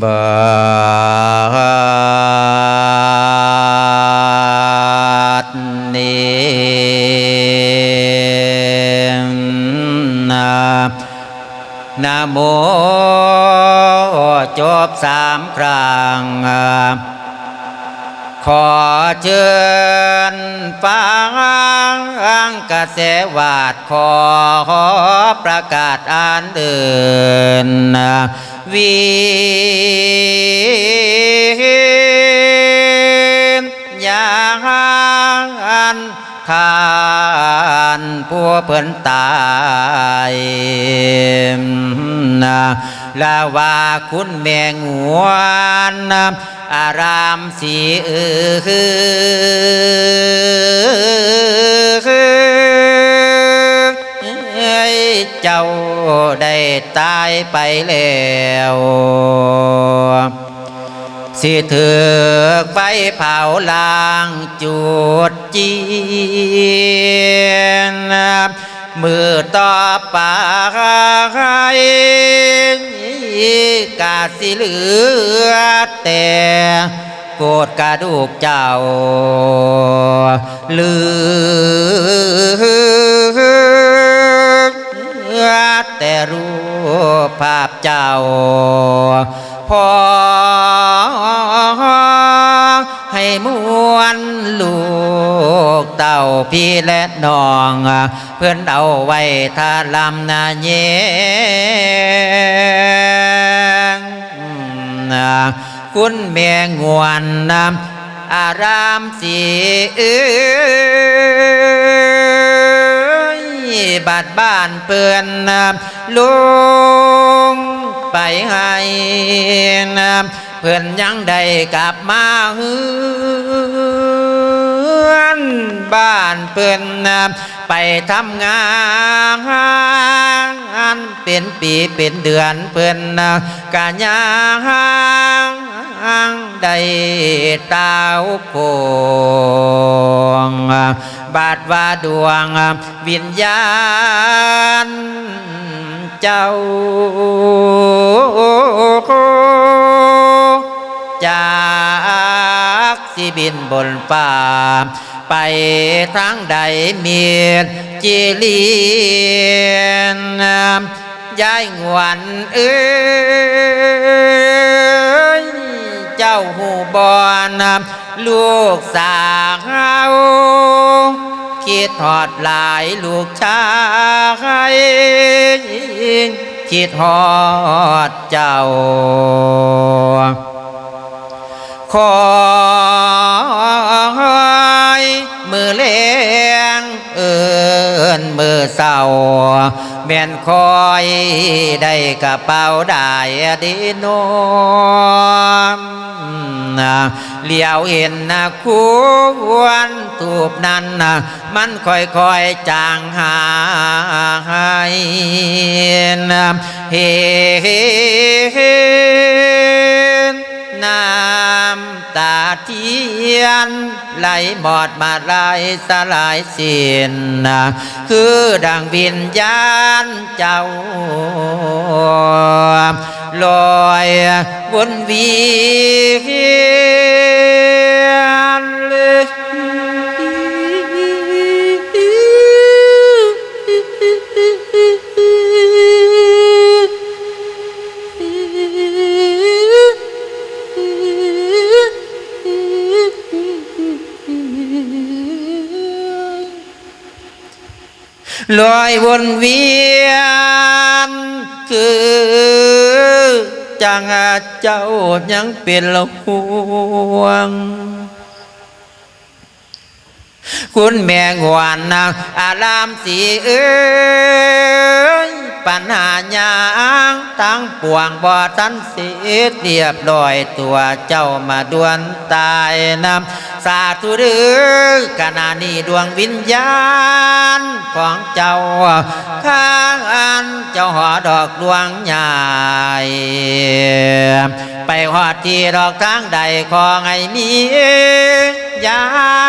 บาดนี้นะนะโมจบสามครั้งขอเชิญฟังกระแสวาดขอประกาศอ่านเดิน วิญาณทานผู้เพิ่นตายนะลาวาคุณแมงวนอารามสีเออเอ้ย เจ้าได้ตายไปแล้วสิถือกไฟเผาลางจุดจีนมือต่อไปกาสิเหลือแต่โกดกระดูกเจ้าเหลือ แต่รูปภาพเจ้า พอให้มวนลูกเต่าพี่และน้อง เพื่อนเอาไว้ท่าลำนาเยงคุณแม่งวนนำอารามสีเอ้ บัดบ้านเปื่อนลุงไปให้นะเพื่อนยังได้กลับมาเฮือนบ้านเพื่อนนะไปทำงานเป็นปีเป็นเดือนเพื่อนกะยังได้ตาง บาดว่าดวงวิญญาณเจ้าจากสิบินบนป่า ไปทางใดเมียดจีเลียนยายงวนเอ้ยเจ้าหูบอนลูกสาวคิดทอดหลายลูกชายคิดฮอดเจ้าคอยมือเลี้ยงเอิ นมือเศร้าแม่นคอยได้กระเป๋าได้ดีนมนะเลี้ยวเห็นนะควรตูบนั้นนะมันค่อยๆจางหายนะเห็น น้ำตาเทียน ไหลหมอดมาลายสลายสิ้นคือดังวิญญาณเจ้าลอยวนเวีย ลอยวนเวียน คือจังเจ้ายังเป็นละห่วง คุณแม่งวานนางอารามสีเอ้ย ปัญหายางตั้งปวงบ่ทันเสียเรียบร้อยตัวเจ้ามาดวนตายนำสาธุเดือขณะนี้ดวงวิญญาณของเจ้าข้างอันเจ้าหอดอกดวงใหญ่ไปหอดที่ดอกทางใดของไอ้มีอย่า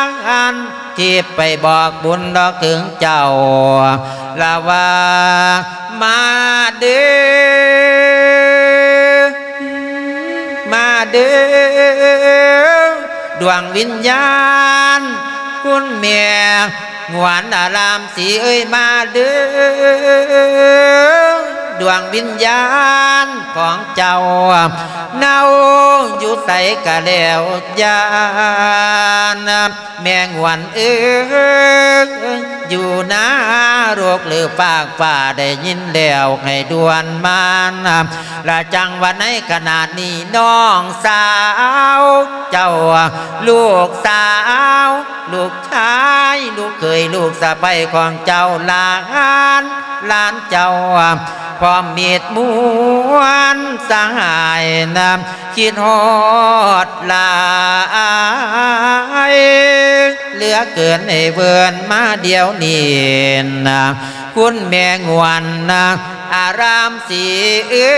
งอันที่ไปบอกบุญดอกถึงเจ้า ลาว่ามาเด้อเด้อดวงวิญญาณคุณแม่หวานอารามสีเอ้ยมาเด้อดวงวิญญาณของเจ้าเนาอยู่ใสกะแล้วยานแมงวันเอ้ยอยู่นาโรคหรือปากป่าได้ยินแล้วให้ดวนมานละจังวันในขนาดนี้น้องสาว เจ้าลูกสาว ลูกชายลูกเคยลูกสะใภ้ของเจ้าหลานหลานเจ้าพร้อมมีดมวนสังหายนำคิดฮอดหลา เหลือเกินให้เวินมาเดียวนี้นะคุณแม่งวนนะอารามสีเอ้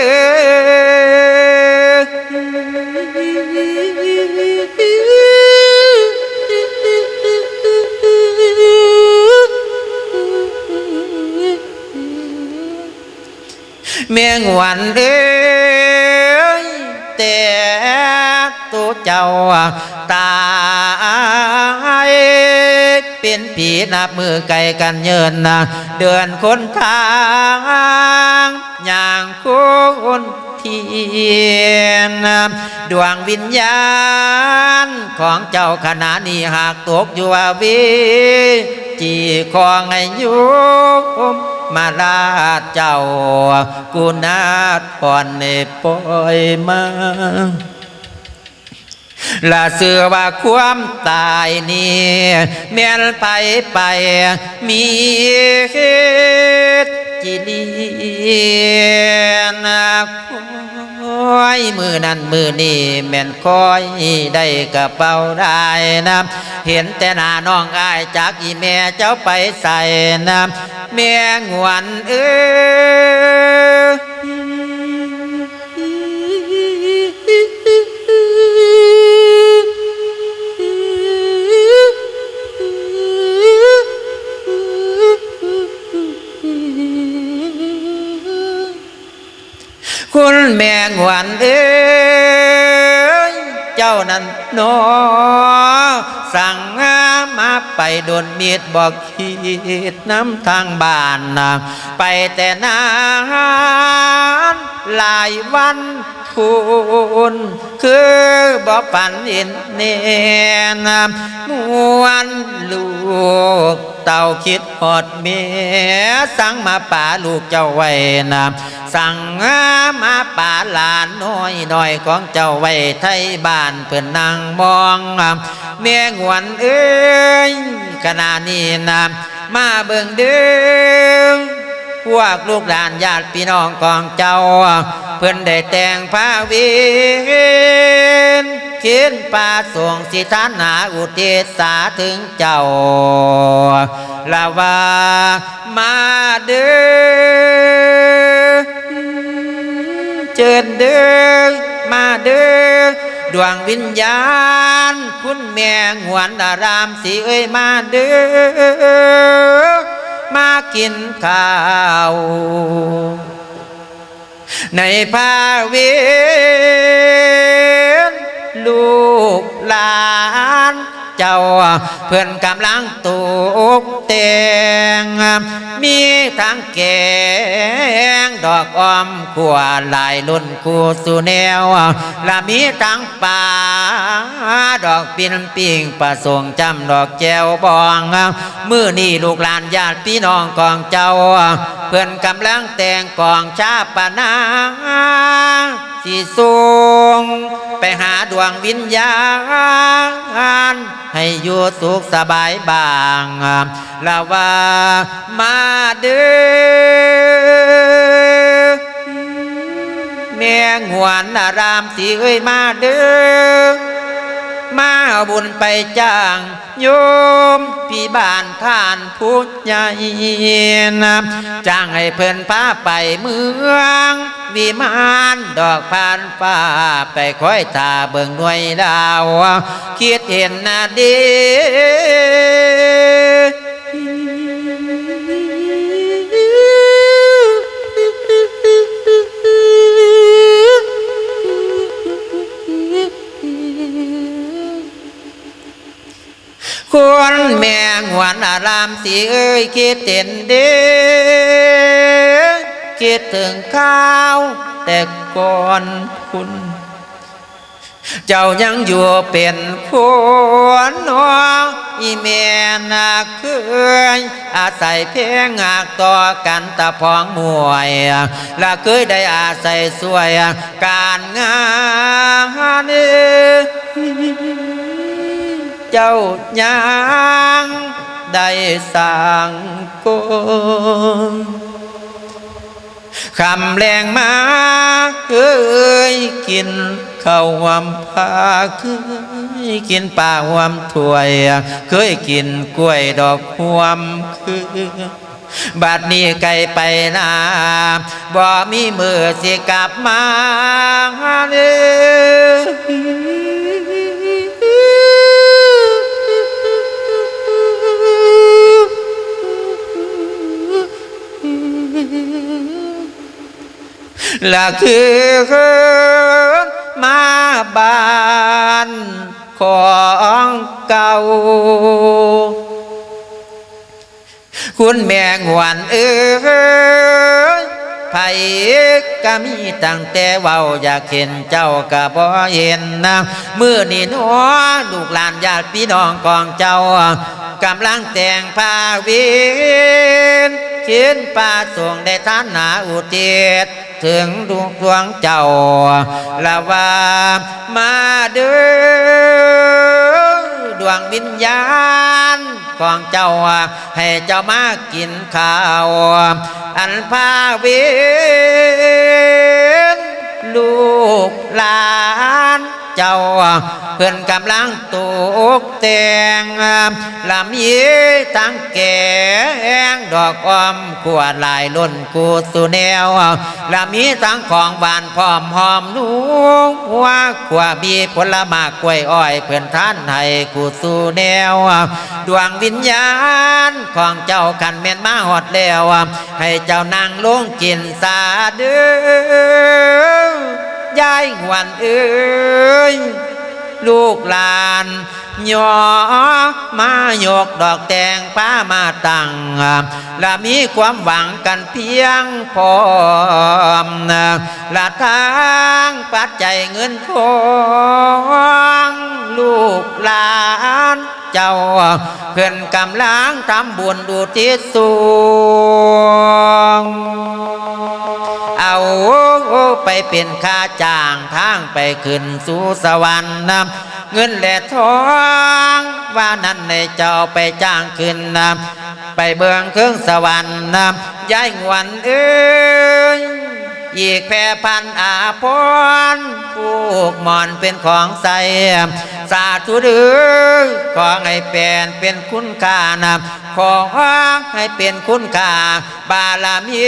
เมียงวันเอ้ยแต่ตัวเจ้าตาย เป็นผีนับมือไกลกันเยินนะเดินคนทางอย่างคนเทียนดวงวิญญาณของเจ้าขณะนี้หากตกอยู่อาวีจีคองให้ยุมมาลาเจ้ากูนาดผ่อนในปอยมา ละเสือว่าความตายนี่แม่นไปไป มีเหตุจิลีนะคอยมือนั้นมือนี่แม่นคอยได้กระเป๋าได้นะเห็นแต่หน้าน้องอายจากอีแม่เจ้าไปใส่นะแม่งวนเอ้ คุณแม่หวนเอ้ยเจ้านั้นหนอสั่งงามาไปโดนมีดบอกขีดน้ำทางบ้านนะไปแต่นานหลายวัน คุณคือบอกฝันเห็นเนนมวนลูกเต่าคิดหอดเมียสั่งมาป่าลูกเจ้าไว้นะสั่งมาป่าหลานน้อยน้อยของเจ้าไว้ไทยบ้านเพื่อนนางมองเมียงวนเอ้ยขณะนี้นะมาเบิ่งเด้อ พวกลูกหลานญาติพี่น้องของเจ้า เพื่อนได้แต่งผ้าวินเขียนป่าส่งสิทานหาอุเทศาถึงเจ้าลาว่ามาเด้อเจิญเด้อมาเด้อดวงวิญญาณ คุณแม่งวนอารามสีเอ้ยมาเด้อ มากินข้าว ในภาเวียนลูกหลาน เจ้า เพื่อนกำลังตูกแต่งมีทั้งแกงดอกออมขัวหลายรุ่นคู่สู่แนวและมีทั้งป่าดอกปินปิงประสงจำดอกแจวบอง มือนี่ลูกหลานญาติพี่น้องของเจ้าเพื่อนกำลังแต่งกองชาปนาสีสูงไปหาดวงวิญญาณ ให้อยู่สุขสบายบางละว่ามาเด้อแม่งวนอารามสีเอ้ยมาเด้อ มาบุญไปจ้างโยมพี่บ้านท่านผู้ใหญ่นะจ้างให้เพิ่นพาไปเมือง วิมานดอกพานฟ้าไปคอยตาเบิ่งหน่วยดาว คิดเห็นนาดี งวนอารามสีเอ้ยคิดเห็นเด้คิดถึงข้าว แต่ก่อนคุณ เจ้ายังอยู่เป็นคนนออีเมียนาเคยอาศัยเพียงหากต่อกันตะพองมวยและเคยได้อาศัยสวยการงาน เจ้ายังได้สั่งกนคำแรงมาเคยกินข้าวหวมผาเคยกินปลาหวมถ้วยเคยกินกล้วยดอกหวมคือบัดนี้ไกลไปนาบ่มีมือสิกลับมาเด้อ ละคือมาบ้านของเก่า คุณแม่งวนเอ้ยไผก็มีตั้งแต่เว้าอยากเห็นเจ้าก็บ่เห็นนะมือนี่น้อลูกหลานญาติพี่น้องของเจ้ากำลังแต่งผ้าวิน ยนป่าส่งได้ทานหนาอุทิศถึงดวงดวงเจ้าละว่ามาเด้อดวงวิญญาณของเจ้าให้เจ้ามากินข้าว อันพาเวนลูกหลาน เจ้า เพื่อนกำลังตกแต่งลำเยทั้งแกงดอกออมขวดลายล้นกูสุแนวลำมีทั้งของบานพร้อมหอมนุ่งว่าขวบีผลมากกล้วยอ้อยเพื่อนท่านให้กูสุแนว ดวงวิญญาณของเจ้ากันเมียนมาหอดแล้ว ให้เจ้านั่งลงกินสาเด้อ ยายหวันเอ้ยลูกหลานยอมาโยกดอกแดงป้ามาตั้งและมีความหวังกันเพียงพอมละทางปัจจัยเงินทองลูกหลานเจ้าเพื่อนกำลังทำบุญดูทิศสูงาไปเป็นค่าจ้างทางไปขึ้นสู่สวรรค์นะเงินและทองว่านั้นในเจ้าไปจ้างขึ้นนะไปเบืองเครื่องสวรรค์นะย้ายงวนเอ้ยอีกแพรพันอาพรผูกหมอนเป็นของใส สาธุเดือขอให้แปลนเป็นคุณค่านะขอให้เป็นคุณค่าบารมี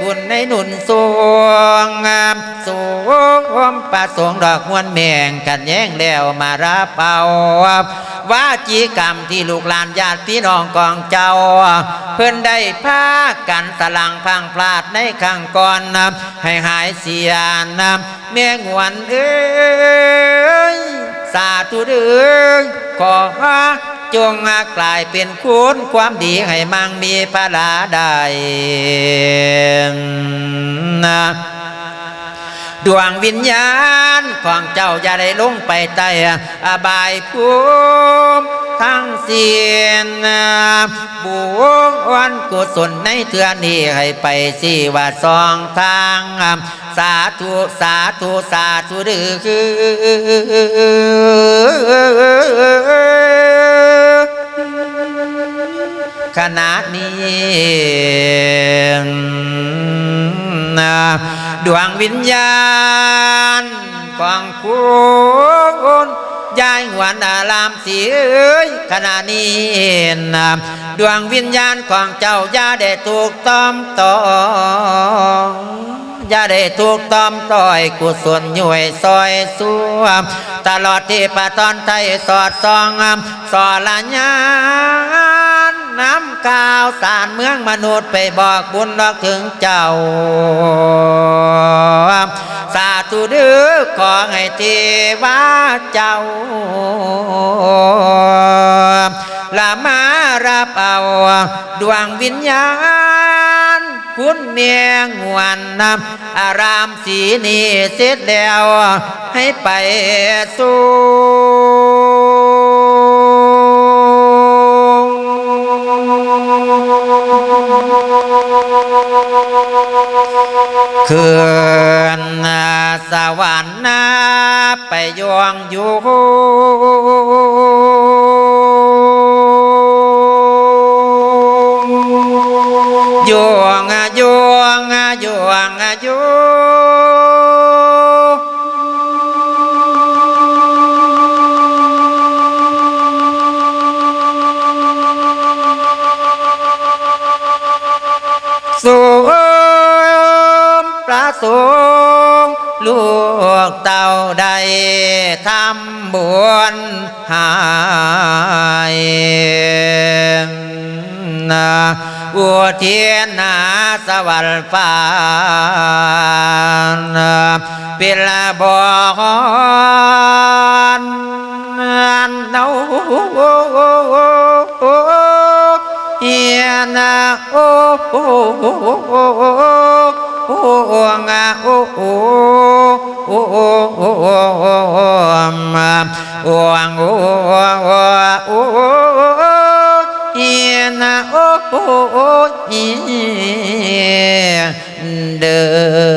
บุญในหนุนสวงงามสวมประสงดอกมวนแมงกันแย่งแล้วมารับเอาว่าจีกรรมที่ลูกหลานญาติพี่น้องกองเจ้า เพื่อนได้พากันตะลังพังพลาดในข้างก่อนนะให้หายเสียนะแม่งวนเอ้ย สาธุเดือขอจงกลายเป็นคุณความดีให้มั่งมีพระลาได้นะ ดวงวิญญาณของเจ้าอย่าได้ลงไปใต้อบายภูมิทั้งเสียนบุญกุศลในเทือนี้ให้ไปสิว่าสองทาง สาธุสาธุสาธุเดือขณะนี้ ดวงวิญญาณของคุณยายหวนอารามสีเอ้ยขณะนี้นะดวงวิญญาณของเจ้าอย่าได้ถูกต้อมต่ออย่าได้ถูกต้อมต่อยกุศลย่วยซอยสัวตลอดที่ปะตอนไทยสอดส่องสอละญา น้ำกาวสารเมืองมนุษย์ไปบอกบุญดอกถึงเจ้า สาธุเดือขอให้เทวาเจ้าละมารับเอาดวงวิญญาณ คุณเมียงวนนำอารามสีนี้เสร็จแล้ว ให้ไปสู่ ระสงค์ลูกเต่าใดทำบุญหายนาอุเทียนาสวรรค์ฟ้านาเป็นบอกเนาเฮียนาโอ้ โอ้งโอ้โอ้โอ้โอ้โอ้เอ็นโอ้โอ้เอียเดือ